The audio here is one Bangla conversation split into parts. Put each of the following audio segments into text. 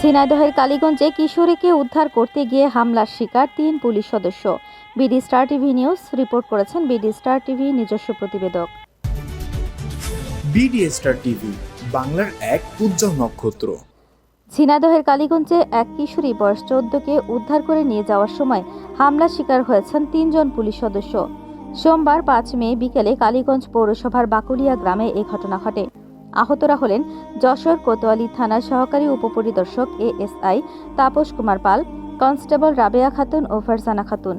ঝিনাইদহের কালীগঞ্জে কিশোরীকে উদ্ধার করতে গিয়ে হামলার শিকার তিন পুলিশ সদস্য। BD star TV news report করেছেন বিডি স্টার টিভি নিজস্ব প্রতিবেদক। বিডি স্টার টিভি বাংলার এক উজ্জ্বল নক্ষত্র। ঝিনাইদহের কালীগঞ্জে এক কিশোরী বয়স চোদ্দকে উদ্ধার করে নিয়ে যাওয়ার সময় হামলার শিকার হয়েছেন তিনজন পুলিশ সদস্য। সোমবার পাঁচ মে বিকেলে কালীগঞ্জ পৌরসভার বাকুলিয়া গ্রামে এই ঘটনা ঘটে। আহতরা হলেন যশোর কোতোয়ালি থানার সহকারী উপপরিদর্শক এএসআই তাপস কুমার পাল, কনস্টেবল রাবেয়া খাতুন ও ফারজানা খাতুন।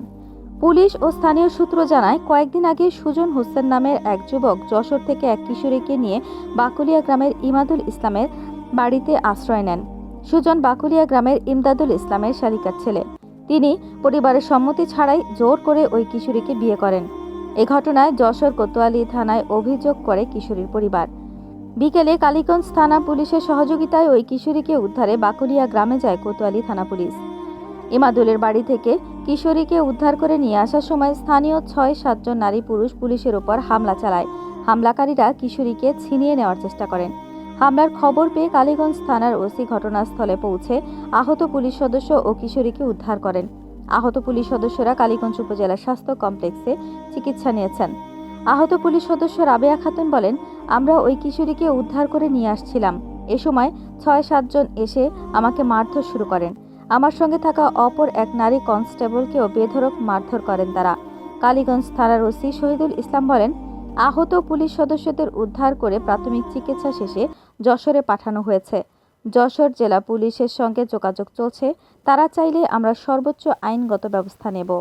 পুলিশ ও স্থানীয় সূত্র জানায়, কয়েকদিন আগে সুজন হোসেন নামের এক যুবক যশোর থেকে এক কিশোরীকে নিয়ে বাকুলিয়া গ্রামের ইমাদুল ইসলামের বাড়িতে আশ্রয় নেন। সুজন বাকুলিয়া গ্রামের ইমদাদুল ইসলামের শালিকার ছেলে। তিনি পরিবারের সম্মতি ছাড়াই জোর করে ওই কিশোরীকে বিয়ে করেন। এ ঘটনায় যশোর কোতোয়ালি থানায় অভিযোগ করে কিশোরীর পরিবার। বিকেলে কালীগঞ্জ থানা পুলিশের সহযোগিতায় ওই কিশোরীকে উদ্ধারে বাকুলিয়া গ্রামে যায় কোতোয়ালি থানা পুলিশ। ইমাদুলের বাড়ি থেকে কিশোরীকে উদ্ধার করে নিয়ে আসার সময় স্থানীয় ছয় সাতজন নারী পুরুষ পুলিশের ওপর হামলা চালায়। হামলাকারীরা কিশোরীকে ছিনিয়ে নেওয়ার চেষ্টা করেন। হামলার খবর পেয়ে কালীগঞ্জ থানার ওসি ঘটনাস্থলে পৌঁছে আহত পুলিশ সদস্য ও কিশোরীকে উদ্ধার করেন। আহত পুলিশ সদস্যরা কালীগঞ্জ উপজেলা স্বাস্থ্য কমপ্লেক্সে চিকিৎসা নিয়েছেন। আহত পুলিশ সদস্য রাবেয়া খাতুন বলেন, আমরা ওই কিশোরীকে উদ্ধার করে নিয়ে আসছিলাম। এ সময় ছয় সাতজন এসে আমাকে মারধর শুরু করেন। আমার সঙ্গে থাকা অপর এক নারী কনস্টেবলকেও বেধড়ক মারধর করেন তারা। কালীগঞ্জ থানার ওসি শহীদুল ইসলাম বলেন, আহত পুলিশ সদস্যদের উদ্ধার করে প্রাথমিক চিকিৎসা শেষে যশোরে পাঠানো হয়েছে। যশোর জেলা পুলিশের সঙ্গে যোগাযোগ চলছে। তারা চাইলে আমরা সর্বোচ্চ আইনগত ব্যবস্থা নেব।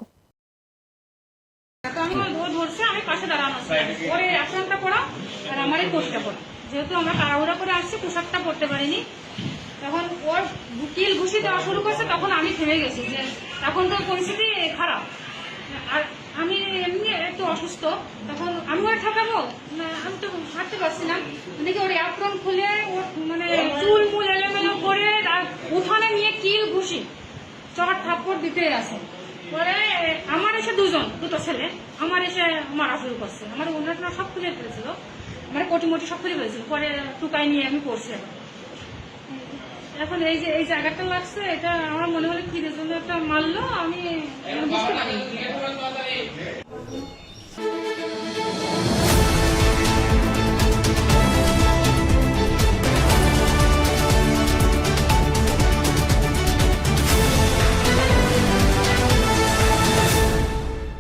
ধরছে আমি পাশে দাঁড়ানো ওরে অ্যাকশনটা পড়া আর আমার এই কোটটা পড়া। যেহেতু আমরা তাড়াহুড়া করে আসছি পোশাকটা পরতে পারিনি। তখন ওর কিল ঘুষি দেওয়া শুরু করছে তখন আমি থেমে গেছি যে তখন তো পরিস্থিতি খারাপ। আর আমি এমনি একটু অসুস্থ তখন আমি ওর ঠেকাবো? আমি তো হাঁটতে পারছি না। দেখি ওর অ্যাপ্রন খুলে ওর মানে চুল মুল এলোমেলো করে আর উঠানে নিয়ে কিল ঘুষি? চট থাপ্পড় দিতে আছে পরে আমার এসে দুজন দুটো ছেলে আমার এসে আমার শুরু করছে। আমার অন্যটা সব খুঁজে ফেলেছিল মানে কোটি মোটি সব খুঁজে ফেলেছিল পরে টুকাই নিয়ে আমি পড়ছি এখন। এখন এই যে এই জায়গাটা লাগছে এটা আমার মনে হলো কি জন্য একটা মারলো আমি বুঝতে পারিনি।